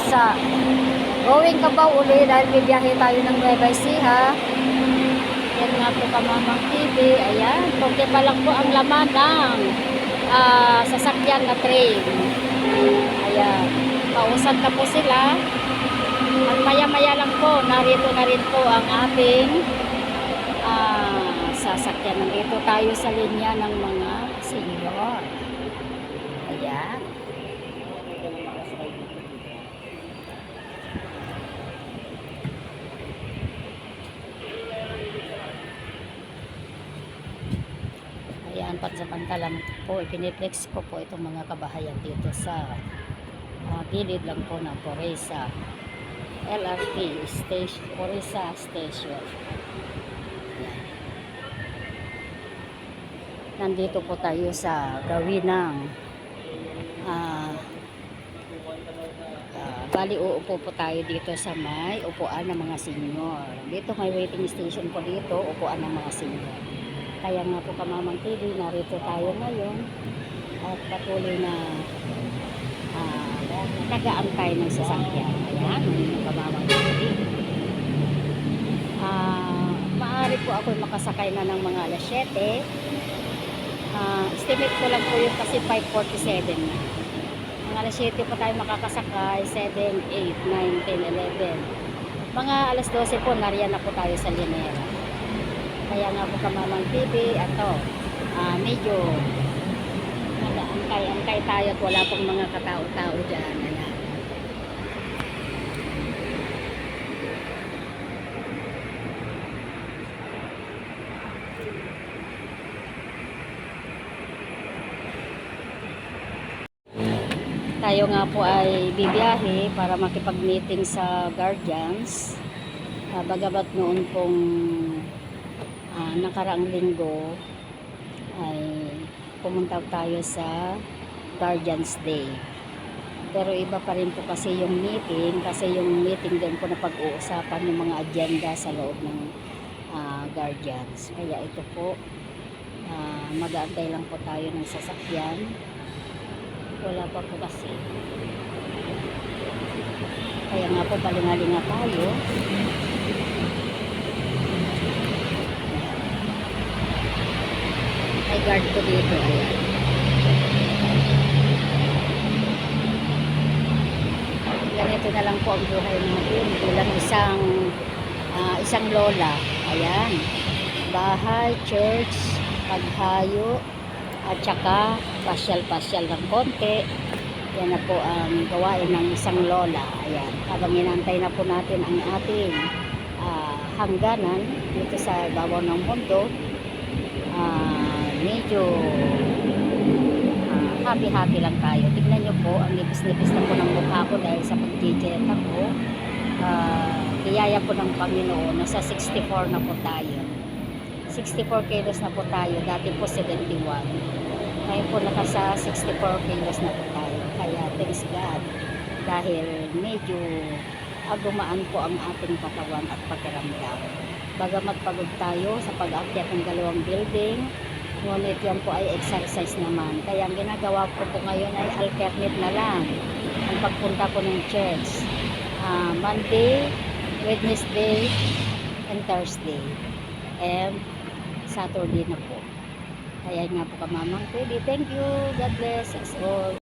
Floresa. Going Cabao uli dahil bibiyahe tayo ng Nueva Ecija. Yan nga po kamamang TV. Ayan, konti pa lang po ang laman ng ah, sasakyan na train. Ayan, pausad na po sila. At maya-maya lang po, narito na rin po ang ating ah, sasakyan. Nandito tayo sa linya ng mga senior. Ayan. Ayan, pansamantalang po, ipiniplex ko po itong mga kabahayan dito sa ah, gilid lang po ng Poresa LRT station, Poresa Station. Nandito po tayo sa gawin ng ah, ah, bali uupo po tayo dito sa may upuan ng mga senior. Dito may waiting station po dito, upuan ng mga senior. Kaya nga po kamamang TV, narito tayo ngayon at patuloy na ah, nag-aantay ng sasakyan. Ayan, yung kamamang TV. Ah, maaari po ako makasakay na ng mga alas 7. Ah, estimate ko lang po yun kasi 5.47 na. Mga alas 7 pa tayo makakasakay, 7, 8, 9, 10, 11. Mga alas 12 po, nariyan na po tayo sa Linera. Kaya nga po kamamang TV, ato, ah, medyo nag-aantay-antay tayo at wala pong mga katao-tao dyan. Ayan. Tayo nga po ay bibiyahe para makipag-meeting sa guardians. Uh, bagabat noon pong ah, nakaraang linggo ay pumunta tayo sa Guardians Day. Pero iba pa rin po kasi yung meeting kasi yung meeting din po na pag-uusapan yung mga agenda sa loob ng ah, Guardians. Kaya ito po ah, mag-aantay lang po tayo ng sasakyan. Wala pa po kasi. Kaya nga po palingalinga tayo. May guard ko dito. Ayan. Ganito na lang po ang buhay natin. Bilang isang ah, isang lola. Ayan. Bahay, church, paghayo, at saka pasyal-pasyal ng konti. Yan na po ang gawain ng isang lola. Ayan. Habang inantay na po natin ang ating ah, hangganan dito sa babaw ng mundo, ah, medyo ah, happy-happy lang tayo. Tignan nyo po, ang nipis-nipis na po ng mukha ko dahil sa pag-jet ako. Ah, biyaya po ng Panginoon, nasa 64 na po tayo. 64 kilos na po tayo, dati po 71. Ngayon po nakasa 64 kilos na po tayo. Kaya thanks God dahil medyo agumaan po ang ating katawan at pakiramdam. Bagamat pagod tayo sa pag-akyat ng dalawang building, ngunit yan po ay exercise naman. Kaya ang ginagawa ko po ngayon ay alternate na lang ang pagpunta ko ng church. Ah, Monday, Wednesday, and Thursday. And Saturday na po. Kaya nga po kamamang pwede. Thank you. God bless us all.